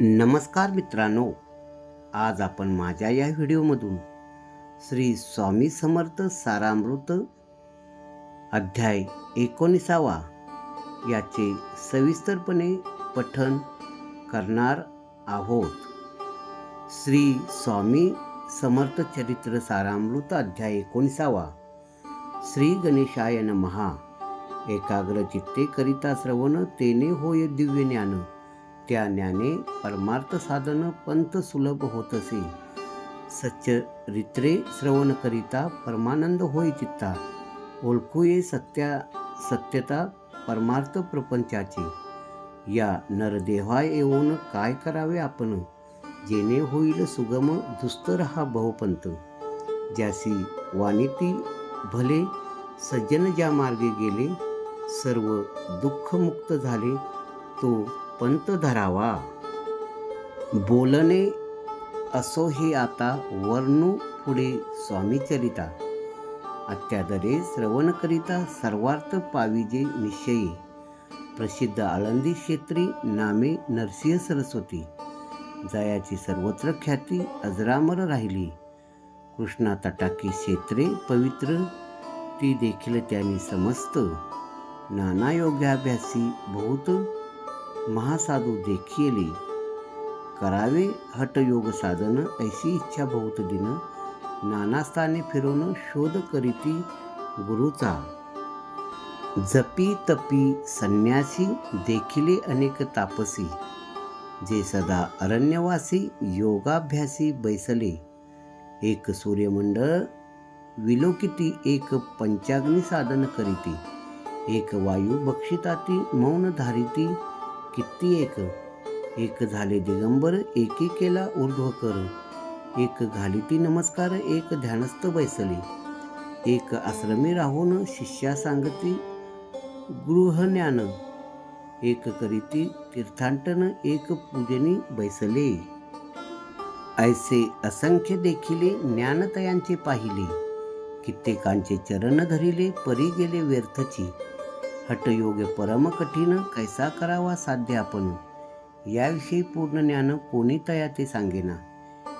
नमस्कार मित्रांनो. आज आपण माझ्या या व्हिडिओमधून श्री स्वामी समर्थ सारामृत अध्याय एकोणीसावा याचे सविस्तरपणे पठन करणार आहोत. श्री स्वामी समर्थ चरित्र सारामृत अध्याय एकोणीसावा श्री गणेशायन महा एकाग्र चित्ते करिता श्रवण तेने होय दिव्य ज्ञान. त्या ज्ञाने परमार्थ साधन पंथ सुलभ होत असे सच्चरित्रे श्रवण करिता परमानंद होय चित्ता. ओळखूये सत्या सत्यता परमार्थ प्रपंचाची. या नरदेहा येऊन काय करावे आपण? जेणे होईल सुगम दुस्तर हा बहुपंत ज्यासी वाणीती भले सज्जन ज्या मार्गे गेले सर्व दुःखमुक्त झाले तो पंत धरावा. बोलणे असो हे आता वर्णू पुढे स्वामी चरिता. अत्यादरे श्रवण करिता सर्वार्थ पाविजे निश्चयी. प्रसिद्ध आळंदी क्षेत्री नामे नरसिंह सरस्वती. जयाची सर्वत्र ख्याती अजरामर राहिली. कृष्णा तटाकी क्षेत्रे पवित्र ती देखील त्यांनी समस्त. नाना योग्याभ्यासी बहुत महासाधू देखील करावे हटयोग साधन ऐशी इच्छा बहुत दिन नानास्थाने फिरवणं शोध करीती गुरुचा. जपी तपी संन्यासी देखिले अनेक तापसी जे सदा अरण्यवासी योगाभ्यासी बैसले. एक सूर्यमंडळ विलोकिती एक पंचाग्नी साधन करीती एक वायू बक्षिताती मौन धारिती किती एक? एक झाले दिगंबर एकी केला ऊर्ध्व कर एक घालिती नमस्कार एक ध्यानस्थ बैसले. एक आश्रमी राहून शिष्या सांगती गृहज्ञान एक करीती तीर्थांटन एक पूजनी बैसले. ऐसे असंख्य देखिले ज्ञानतयांचे पाहिले. कित्येकांचे चरण धरिले परी गेले व्यर्थची. हटयोग परम कठीण कैसा करावा साध्य आपण? याविषयी पूर्ण ज्ञान कोणी तया ते सांगेना.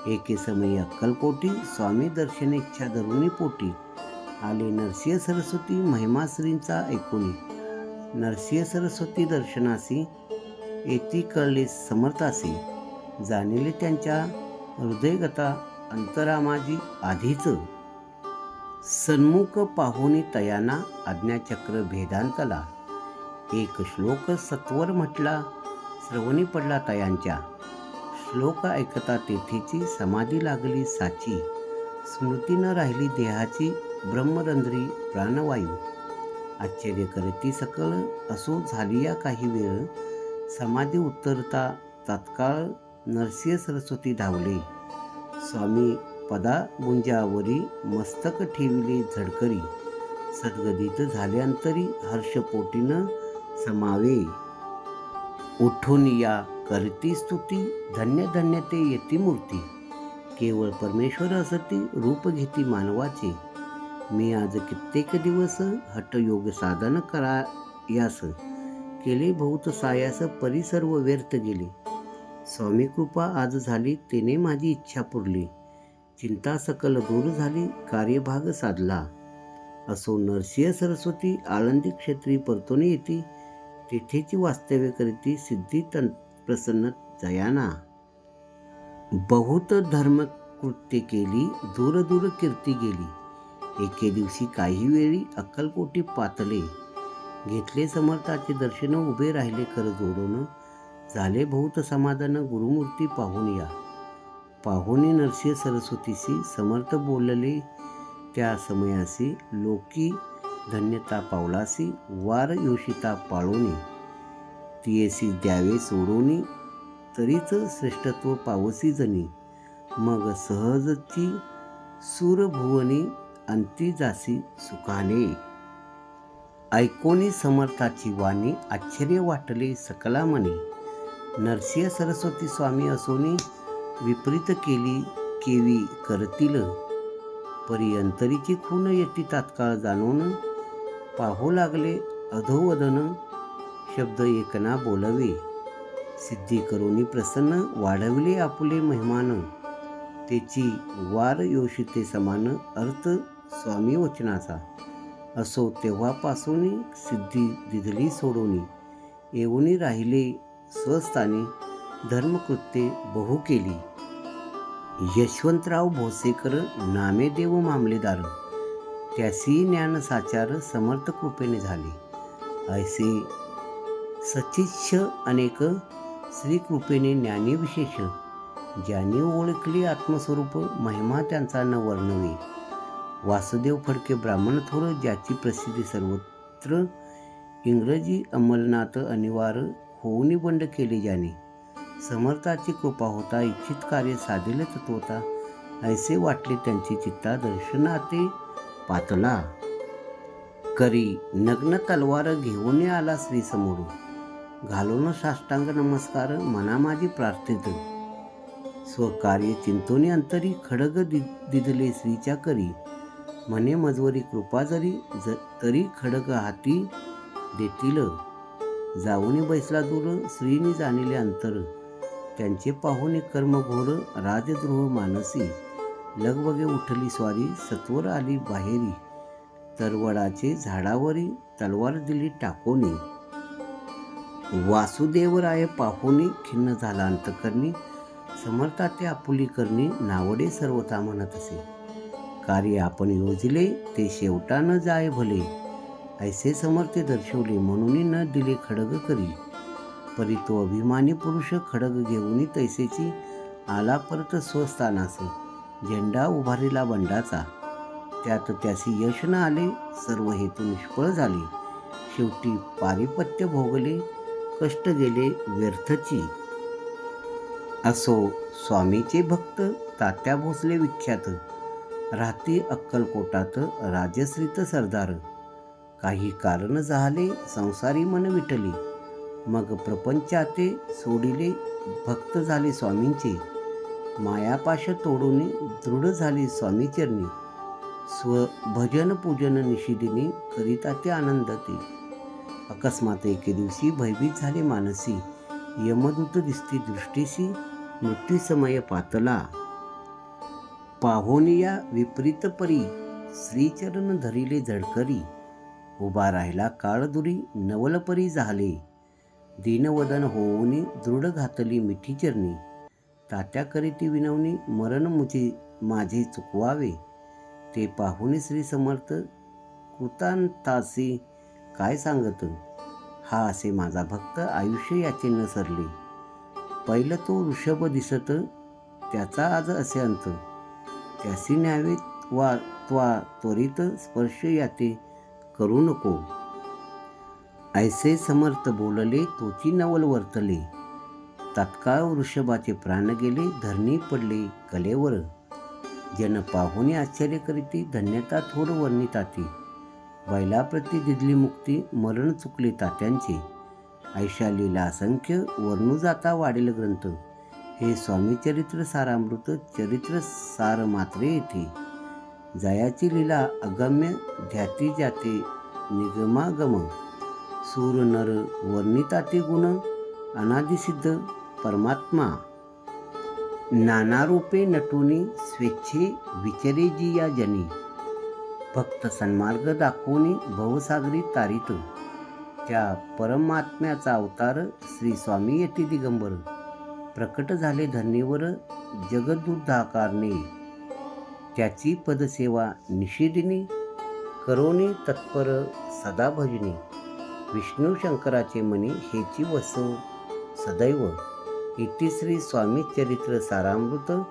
एके समयी अक्कलकोटी स्वामी दर्शन इच्छा धरुणी पोटी. आले नरसिंह सरस्वती महिमाश्रींचा ऐकुणी नरसिंह सरस्वती दर्शनासी येती कळले समर्थासी. जाणिले त्यांच्या हृदयगता अंतरामाजी आधीचं. सन्मुख पाहुणी तयाना आज्ञाचक्र भेदांतला. एक श्लोक सत्वर म्हटला श्रवणी पडला तयांच्या. श्लोक ऐकता तेथेची समाधी लागली साची. स्मृती न राहिली देहाची ब्रह्मरंध्री प्राणवायू. आश्चर्य करती सकल असो झाली या काही वेळ. समाधी उत्तरता तात्काळ नरसिंह सरस्वती धावले. स्वामी पदा गुंजावरी मस्तक ठेविले झडकरी. सद्गदित झाल्यानंतरी हर्षपोटीनं समावे. उठून या करती स्तुती धन्य धन्य ते येती मूर्ती. केवळ परमेश्वर असती रूप घेती मानवाचे. मी आज कित्येक दिवस हटयोग साधन करा यास केले बहुत सायास परी सर्व व्यर्थ गेले. स्वामी कृपा आज झाली तेने माझी इच्छा पुरली. चिंता सकल दूर झाली कार्यभाग साधला. असो नरसिंह सरस्वती आळंदी क्षेत्री परतोने येते तेथेची वास्तव्य करीती सिद्धी तन प्रसन्न जयाना. बहुत धर्म कृत्य केली दूर दूर कीर्ती गेली. एके दिवशी काही वेळी अक्कलकोटी पातले. घेतले समर्थाचे दर्शन उभे राहिले कर जोडून. झाले बहुत समाधान गुरुमूर्ती पाहून या. पाहुणे नरसिंह सरस्वतीशी समर्थ बोलले. त्या समयासी लोकी धन्यता पावलासी वार योषिता पाळोनी तियेसी द्यावे सोडोनी तरीच श्रेष्ठत्व पावसी जनी. मग सहजची सूरभुवनी अंती जासी सुखाने. ऐकोनी समर्थाची वाणी आश्चर्य वाटले सकला मने नरसिंह सरस्वती स्वामी असोनी विपरीत केली केवी करतील. परियंतरीची खून येती तात्काळ जाणून पाहू लागले अधोवदन शब्द एकना बोलवे. सिद्धी करुणी प्रसन्न वाढविले आपले महिमान. त्याची वार योषिते समान अर्थ स्वामी वचनाचा. असो तेव्हापासून सिद्धी दिधली सोडून येऊनी राहिले स्वस्थानी धर्मकृत्ये बहु केली. यशवंतराव भोसेकर नामेदेव मामलेदार. त्यासी ज्ञान साचार समर्थ कृपेने झाले. ऐसे सचिच्छ अनेक श्रीकृपेने ज्ञानीविशेष ज्यांनी ओळखली आत्मस्वरूप महिमा त्यांचा न वर्णवे. वासुदेव फडके ब्राह्मण थोर ज्याची प्रसिद्धी सर्वत्र इंग्रजी अंमलनाथ अनिवार्य होऊन बंड केले ज्याने समर्थाची कृपा होता इच्छित कार्य साधिले होता. ऐसे वाटले त्यांची चित्ता दर्शनाते पातला. करी नग्न तलवार घेऊन आला श्री समोर घालून साष्टांग नमस्कार मना माझी प्रार्थित. स्वकार्य चिंतोनी अंतरी खडग दि दिदले श्रीच्या करी. म्हणे मजवरी कृपा जरी ज तरी खडग हाती देतील. जाऊनी बैसला दूर श्रीनी जाणिले अंतर. त्यांचे पाहुणे कर्मघोर राजद्रोह मानसी लगबगे उठली स्वारी सत्वर आली बाहेरी तरवडाचे झाडावरी तलवार दिली टाकोनी. वासुदेवराय पाहुणी खिन्न झाला अंतकरणी समर्था ते आपुली करणी नावडे सर्वता म्हणत असे. कार्य आपण योजले ते शेवटा न जाय भले ऐसे समर्थे दर्शवले म्हणून न दिले खडग करी. परी तो अभिमानी पुरुष खडग घेऊन तैसेची आला परत स्वस्थानास झेंडा उभारीला बंडाचा. त्यात त्यासी यश न आले सर्व हेतू निष्फळ झाले. शेवटी पारिपत्य भोगले कष्ट गेले व्यर्थची. असो स्वामीचे भक्त तात्या भोसले विख्यात. राहती अक्कलकोटात राजश्रीत सरदार. काही कारण झाले संसारी मन विटली मग प्रपंचाते सोडिले भक्त झाले स्वामींचे. मायापाश तोडून दृढ झाले स्वामीचरणी. स्व भजन पूजन निशिदिनी करिता ते आनंद ते अकस्मात एके दिवशी भयभीत झाले मानसी. यमदूत दिसती दृष्टीशी मृत्यूसमय पातला. पाहोनिया विपरीत परी श्रीचरण धरिले झडकरी उभा राहिला काळदुरी नवलपरी झाले. दीनवदन होऊनी दृढ घातली मिठी चरणी. तात्याकरी ती विनवणी मरण मुझे माझे चुकवावे. ते पाहुणे श्री समर्थ कृतांतासी काय सांगत? हा असे माझा भक्त आयुष्य याचे न सरले. पहिलं तो ऋषभ दिसत त्याचा आज असे अंत. त्यासी न्यावे वा त्वा त्वरित स्पर्श याते करू नको. ऐसे समर्थ बोलले तोची नवल वर्तले. तात्काळ वृषभाचे प्राण गेले धरणी पडले कलेवर. जन पाहुणे आश्चर्य करीती धन्यता थोर वर्णिताती बैलाप्रती दिदली मुक्ती मरण चुकले तात्यांचे. ऐशा लीला असंख्य वर्णू जाता वाढेल ग्रंथ. हे स्वामी चरित्र सारामृत चरित्र सार मात्रे येथे जयाची लीला अगम्य ध्याती जाते निगमागम. सूर नर वर्णिताते गुण अनादिसिद्ध परमात्मा. नाना रूपे नटुनी स्वेच्छे विचरे जी या जनी. फक्त सन्मार्ग दाखवणे भवसागरी तारित. त्या परमात्म्याचा अवतार श्री स्वामी येथे दिगंबर. प्रकट झाले धन्यवर जगदुद्धाकारणे त्याची पदसेवा निषेधिनी करोनी तत्पर सदा भजनी. विष्णू शंकराचे मनी हेची वसो. सदैव इति श्री स्वामी चरित्र सारामृत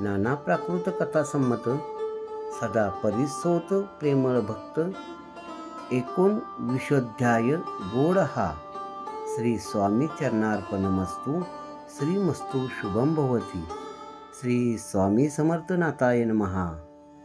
नाना प्राकृत कथा संमत सदा परिसोत प्रेमळ भक्त. एकूण विशोध्याय गोड हा. श्री स्वामी चरणार्पणमस्तु श्रीमस्तु शुभम भवती. श्री स्वामी समर्थनाथाय महा